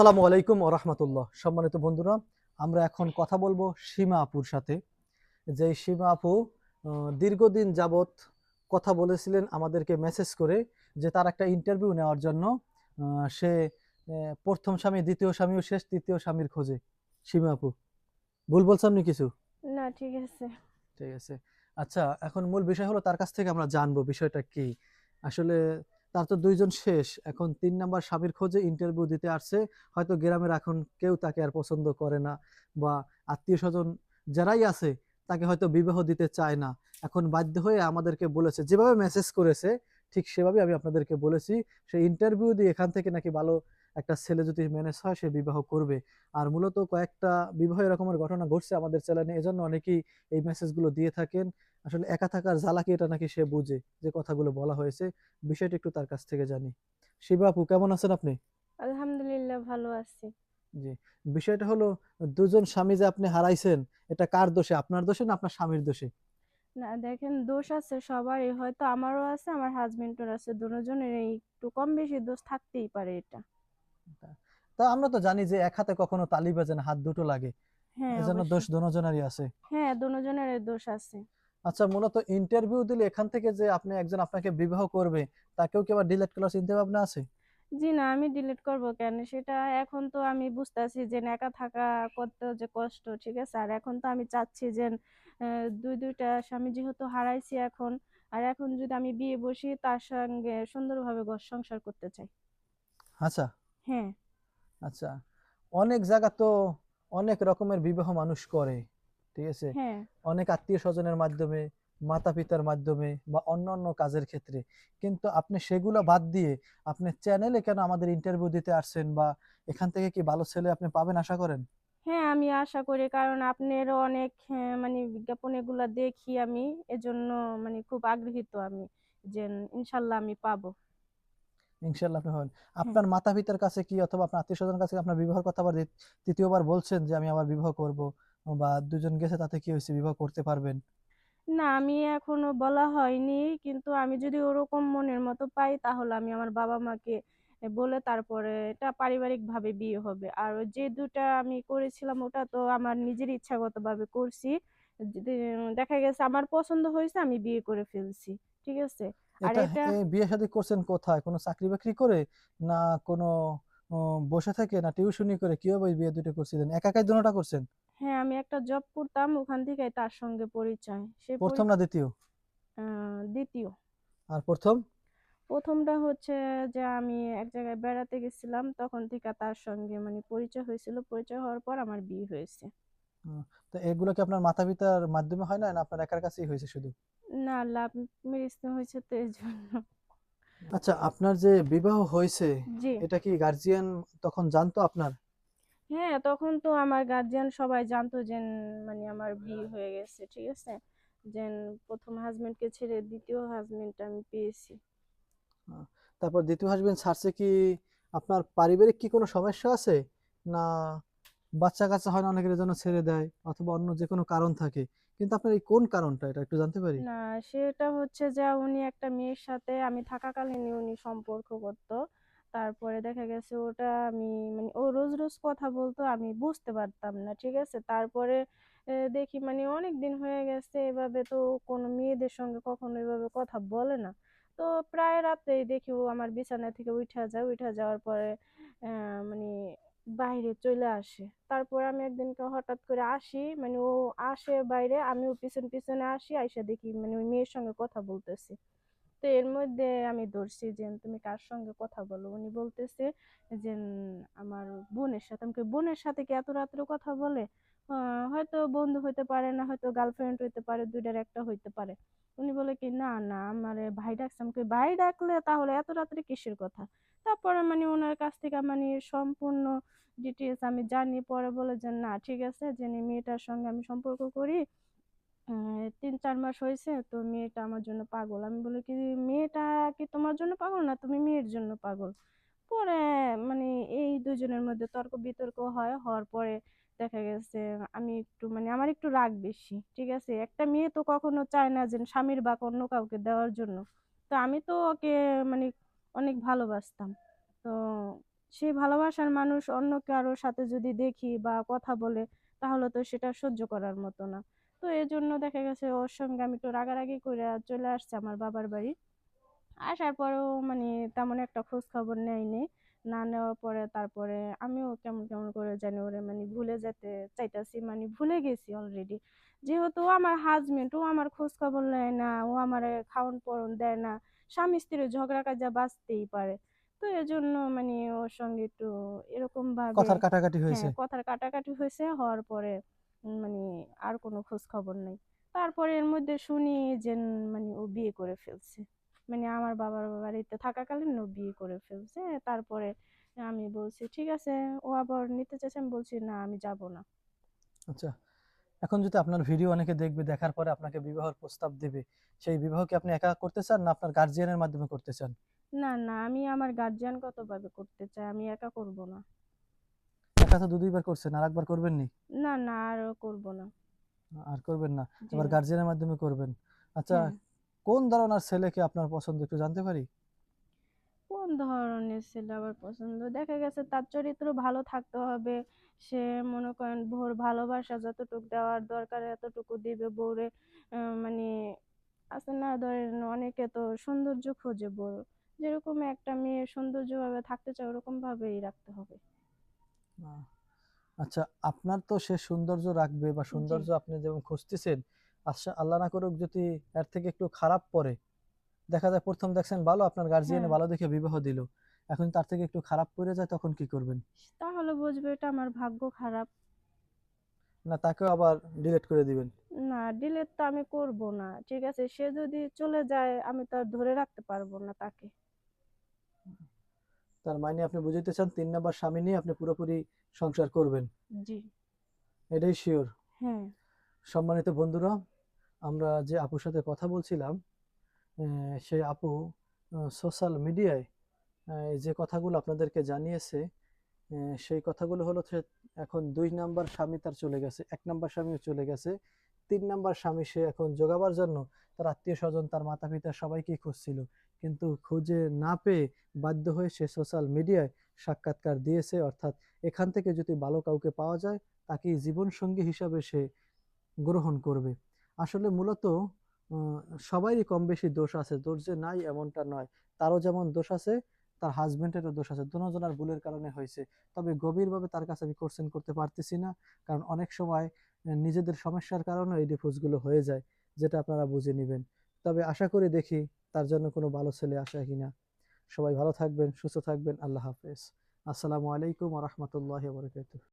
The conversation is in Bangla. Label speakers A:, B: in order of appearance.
A: আসসালামু আলাইকুম ও রহমতুল্লাহ। সম্মানিত বন্ধুরা আমরা এখন কথা বলব সীমা আপুর সাথে। যে সীমা আপু দীর্ঘদিন যাবত কথা বলেছিলেন আমাদেরকে মেসেজ করে যে তার একটা ইন্টারভিউ নেওয়ার জন্য সে প্রথম স্বামী দ্বিতীয় স্বামীও শেষ তৃতীয় স্বামীর খোঁজে। সীমা আপু ভুল বলছেন নি কিছু?
B: না ঠিক আছে।
A: ঠিক আছে। আচ্ছা এখন মূল বিষয় হলো তার কাছ থেকে আমরা জানব বিষয়টা কি। আসলে তার তো দুইজন শেষ। এখন তিন নাম্বার স্বামীর খোঁজে ইন্টারভিউ দিতে আসছে। হয়তো গ্রামের এখন কেউ তাকে আর পছন্দ করে না বা আত্মীয় স্বজন যারাই আছে তাকে হয়তো বিবাহ দিতে চায় না। এখন বাধ্য হয়ে আমাদেরকে বলেছে, যেভাবে মেসেজ করেছে, ঠিক সেভাবে আমি আপনাদেরকে বলেছি সে ইন্টারভিউ দিয়ে এখান থেকে নাকি ভালো একটা ছেলে যদি ম্যানেজ হয় সে বিবাহ করবে। আর মূলত কয়েকটা বিবাহ এরকমের ঘটনা ঘটছে আমাদের চ্যানেলে এজন্য অনেকেই এই মেসেজগুলো দিয়ে থাকেন। আসলে একা থাকার জ্বালা কি এটা নাকি সে বুঝে যে কথাগুলো বলা হয়েছে বিষয়টা একটু তার কাছ থেকে জানি। শিবা আপু কেমন আছেন আপনি?
B: আলহামদুলিল্লাহ ভালো আছি।
A: জি বিষয়টা হলো দুজন স্বামী যে আপনি হারাইছেন এটা কার দোষে? আপনার দোষে না আপনার স্বামীর দোষে?
B: না দেখেন দোষ আছে সবারই হয়তো আমারও আছে আমার হাজবেন্ডের আছে দুজনের একটু কম বেশি দোষ থাকতেই পারে এটা।
A: তা আমরা তো জানি যে এক হাতে কখনো তালি বাজে না হাত দুটো লাগে।
B: হ্যাঁ
A: এজন্য দোষ দুজনেরই আছে।
B: হ্যাঁ দুজনের দোষ আছে।
A: আচ্ছা মূলত ইন্টারভিউ দিলে এখান থেকে যে আপনি একজন আপনাকে বিবাহ করবে তাকেও কি আবার ডিলেট করার চিন্তা ভাবনা আছে?
B: জি না আমি ডিলিট করব কেন? সেটা এখন তো আমি বুঝতেছি যে একা থাকা করতে যে কষ্ট ঠিক আছে? আর এখন তো আমি চাচ্ছি যে দুই দুইটা স্বামী যেহেতু হারাইছি এখন আর এখন যদি আমি বিয়ে বসি তার সঙ্গে সুন্দরভাবে ঘর সংসার করতে চাই।
A: আচ্ছা
B: হ্যাঁ।
A: আচ্ছা অনেক জায়গা তো অনেক রকমের বিবাহ মানুষ করে ঠিক আছে?
B: হ্যাঁ।
A: অনেক আত্মীয় স্বজনের মাধ্যমে মাতা পিতার মাধ্যমে বা অন্যান্য কাজের ক্ষেত্রে। কিন্তু আপনি সেগুলো বাদ দিয়ে আপনি চ্যানেলে কেন আমাদের ইন্টারভিউ দিতে আসছেন বা এখান থেকে কি ভালো ছেলে আপনি পাবেন আশা করেন?
B: হ্যাঁ আমি আশা করি। কারণ আপনারও অনেক হ্যাঁ, মানে বিজ্ঞাপন এগুলা দেখি আমি। এজন্য মানে খুব আগ্রহীত আমি যে ইনশাল্লাহ আমি পাবো।
A: ইনশাল্লাহ আপনি হবেন। আপনার মাতা পিতার কাছে কি অথবা আপনার আত্মীয় স্বজনের কাছে আপনার বিবাহের কথা আবার তৃতীয়বার বলছেন যে আমি আবার বিবাহ করব? বা দুজন গেছে তাতে কি হয়েছে? বিবাহ করতে পারবেন?
B: না আমি এখনও বলা হয়নি। কিন্তু আমি যদি ওরকম মনের মতো পাই তাহলে আমি আমার বাবা মাকে বলে তারপরে এটা পারিবারিক ভাবে বিয়ে হবে। আর ওই যে দুটা আমি করেছিলাম ওটা তো আমার নিজের ইচ্ছাগত ভাবে করছি দেখা গেছে আমার পছন্দ হয়েছে আমি বিয়ে করে ফেলছি। ঠিক আছে? আর
A: এটা বিয়ে শাদী করছেন কোথায়? কোনো চাকরি বাকরি করে? না কোনো বসে থেকে? না টিউশনি করে? কীভাবে বিয়ে দুটো করছিলেন? একা একাই দুটোটা করছেন?
B: হ্যাঁ আমি একটা জব করতাম ওখান থেকে তার সঙ্গে পরিচয়। সে
A: প্রথম না দ্বিতীয়?
B: দ্বিতীয়।
A: আর প্রথম?
B: প্রথমটা হচ্ছে যে আমি এক জায়গায় বেড়াতে গেছিলাম তখন থেকে তার সঙ্গে মানে পরিচয় হয়েছিল। পরিচয় হওয়ার পর আমার বিয়ে হয়েছে।
A: তো এগুলো কি আপনার মাতা পিতার মাধ্যমে হয় না? না আপনার একার কাছেই হয়েছে শুধু?
B: না লাভ ম্যারেজ হয়েছে তো এই জন্য।
A: আচ্ছা আপনার যে বিবাহ হয়েছে
B: জি।
A: এটা কি গার্জিয়ান তখন জানতো আপনার?
B: হ্যাঁ তখন তো আমার গার্জিয়ান সবাই জানতো যে মানে আমার বিয়ে হয়ে গেছে ঠিক আছে? যে প্রথম হাজবেন্ডকে ছেড়ে দ্বিতীয় হাজবেন্ড আমি পেয়েছি।
A: তারপর দ্বিতীয় হাসবেন্ড ছাড়ছে কি আপনার পারিবারিক কি কোনো সমস্যা আছে? না বাচ্চা কাচ্চা হয় না, অনেকের জন্য ছেড়ে দেয় অথবা অন্য যে কোনো কারণ থাকে। কিন্তু আপনার এই কোন কারণটা এটা একটু জানতে পারি?
B: না, সেটা হচ্ছে যে উনি একটা মেয়ের সাথে, আমি থাকাকালীন উনি সম্পর্ক করত। তারপরে দেখা গেছে ওটা আমি মানে ও রোজ রোজ কথা বলতো, আমি বুঝতে পারতাম না, ঠিক আছে? তারপরে দেখি মানে অনেক দিন হয়ে গেছে, এভাবে তো কোনো মেয়েদের সঙ্গে কখনো এভাবে কথা বলে না। তো প্রায় রাতেই দেখি ও আমার বিছানা থেকে উঠা যায় উঠা যাওয়ার পরে মানে বাইরে চলে আসে। তারপর আমি একদিনকে হঠাৎ করে আসি মানে ও আসে বাইরে আমি আমিও পিছন পিছনে আসি, আইসা দেখি মানে ওই মেয়ের সঙ্গে কথা বলতেছে। তো এর মধ্যে আমি ধরছি যে, তুমি কার সঙ্গে কথা বলো? উনি বলতেছে যে, আমার বোনের সাথে। আমাকে বোনের সাথে কি এত রাত্রে কথা বলে? হয়তো বন্ধু হইতে পারে না, হয়তো গার্লফ্রেন্ড হইতে পারে, দুইটার একটা হইতে পারে। উনি বলে কি, না না, আমার ভাই ডাকছে। আমাকে ভাই ডাকলে তাহলে এত রাত্রে কিসের কথা? তারপরে মানে ওনার কাছ থেকে মানে সম্পূর্ণ ডিটেলস আমি জানি, পরে বলে যে, না, ঠিক আছে যে মেয়েটার সঙ্গে আমি সম্পর্ক করি তিন, চার মাস হয়েছে, তো মেয়েটা আমার জন্য পাগল। আমি বলি, কি মেয়েটা কি তোমার জন্য পাগল, না তুমি মেয়ের জন্য পাগল? পরে মানে এই দুজনের মধ্যে তর্ক বিতর্ক হয়, হওয়ার পরে দেখা গেছে, আমি একটু মানে আমার একটু রাগ বেশি, ঠিক আছে? একটা মেয়ে তো কখনো চায় না যে, স্বামীর বা অন্য কাউকে দেওয়ার জন্য। তো আমি তো ওকে মানে অনেক ভালোবাসতাম। তো সেই ভালোবাসার মানুষ অন্য কারোর সাথে যদি দেখি বা কথা বলে, তাহলে তো সেটা সহ্য করার মতো না। তো এই জন্য দেখা গেছে ওর সঙ্গে আমি একটু রাগারাগি করে চলে আসছি আমার বাবার বাড়ি। আসার পরেও মানে তেমন একটা খোঁজ খবর নেয়নি। না নেওয়ার পরে তারপরে আমিও কেমন কেমন করে জানি ওরে মানে ভুলে যেতে চাইতাছি মানে ভুলে গেছি অলরেডি যেহেতু আমার হাজবেন্ড ও আমার খোঁজ খবর নেয় না, ও আমার খাওন পরন দেয় না, স্বামী স্ত্রীর ঝগড়া কাজা বাঁচতেই পারে। তো এজন্য মানে ওর সঙ্গে একটু এরকম ভাবে
A: কথার কাটাকাটি হয়েছে?
B: হ্যাঁ কথার কাটাকাটি হয়েছে হওয়ার পরে মানে আর কোনো খোঁজ খবর নেই। তারপরে এর মধ্যে শুনি যে মানে ও বিয়ে করে ফেলছে। মানে আমার বাবার বাড়িতে থাকাকালীন ও বিয়ে করে ফেলছে। তারপরে আমি বলছি ঠিক আছে ও আবার নিতে চাইছে? আমি বলছি না আমি যাব না।
A: আচ্ছা এখন যদি আপনার ভিডিও অনেকে দেখবে দেখার পরে আপনাকে বিবাহের প্রস্তাব দেবে সেই বিবাহ কি আপনি একা করতে চান না আপনার গার্জিয়ানের মাধ্যমে করতে চান?
B: না না আমি আমার গার্জিয়ানগত ভাবে করতে চাই? আমি একা করব না।
A: একা তো দু দুইবার করছেন আর একবার করবেন নি?
B: না না আর করব না।
A: আর করবেন না এবার গার্জিয়ানের মাধ্যমে করবেন। আচ্ছা
B: হ্যাঁ।
A: কোন ধরনের ছেলেকে আপনার পছন্দ একটু জানতে পারি?
B: কোন ধরনের ছেলে আবার পছন্দ? দেখা গেছে তার চরিত্র ভালো থাকতে হবে। সে মনে করেন ভোর ভালোবাসা যতটুকু দেওয়ার দরকার এতটুকু দিবে বউরে। মানে আছে না ধরেন অনেকে তো সৌন্দর্য খোঁজে বউ। যেরকম একটা মেয়ে সৌন্দর্য ভাবে থাকতে চায় ওরকম ভাবেই রাখতে হবে।
A: আচ্ছা আপনার তো সে সৌন্দর্য রাখবে বা সৌন্দর্য আপনি যেমন খুঁজতেছেন আচ্ছা আল্লাহ না করুক যদি এর থেকে একটু খারাপ পড়ে। দেখা যায় প্রথম দেখছেন ভালো আপনার গার্জিয়ানে
B: হ্যাঁ।
A: ভালো দেখে বিবাহ দিল। এখন তার থেকে একটু খারাপ পড়ে যায় তখন কি করবেন?
B: তাহলে বুঝবে এটা আমার ভাগ্য খারাপ।
A: না তাকেও আবার ডিলিট করে দিবেন?
B: না ডিলেট তো আমি করব না। ঠিক আছে সে যদি চলে যায় আমি তো আর ধরে রাখতে পারব না তাকে।
A: তার মানে আপনি বুঝাইতে চান তিন নাম্বার স্বামী নিয়ে আপনি পুরোপুরি সংসার করবেন।
B: জি।
A: এটাই শিওর
B: হ্যাঁ।
A: সম্মানিত বন্ধুরা আমরা যে আপুর সাথে কথা বলছিলাম সেই আপু সোশ্যাল মিডিয়ায় যে কথাগুলো আপনাদেরকে জানিয়েছে সেই কথাগুলো হলো যে এখন দুই নাম্বার স্বামী তার চলে গেছে এক নাম্বার স্বামীও চলে গেছে তিন নাম্বার স্বামী সে এখন জোগাবার জন্য তার আত্মীয় স্বজন তার মাতা পিতা সবাইকেই খুঁজছিল। কিন্তু খুঁজে না পেয়ে বাধ্য হয়ে সে সোশ্যাল মিডিয়ায় সাক্ষাৎকার দিয়েছে। অর্থাৎ এখান থেকে যদি ভালো কাউকে পাওয়া যায়, তাকেই জীবনসঙ্গী হিসাবে সে গ্রহণ করবে। আসলে মূলত সবারই কম বেশি দোষ আছে। দোষ যে নাই এমনটা নয়। তারও যেমন দোষ আছে, তার হাজবেন্ডেরও দোষ আছে। দুজনের ভুলের কারণে হয়েছে। তবে গভীরভাবে তার কাছে আমি কোশ্চেন করতে পারতেছি না। কারণ অনেক সময় নিজেদের সমস্যার কারণে এই ডিভোর্সগুলো হয়ে যায়, যেটা আপনারা বুঝে নেবেন। তবে আশা করি দেখি তার জন্য কোনো ভালো ছেলে আসে কিনা। সবাই ভালো থাকবেন, সুস্থ থাকবেন। আল্লাহ হাফেজ। আসসালামু আলাইকুম রহমতুল্লাহ বরকাত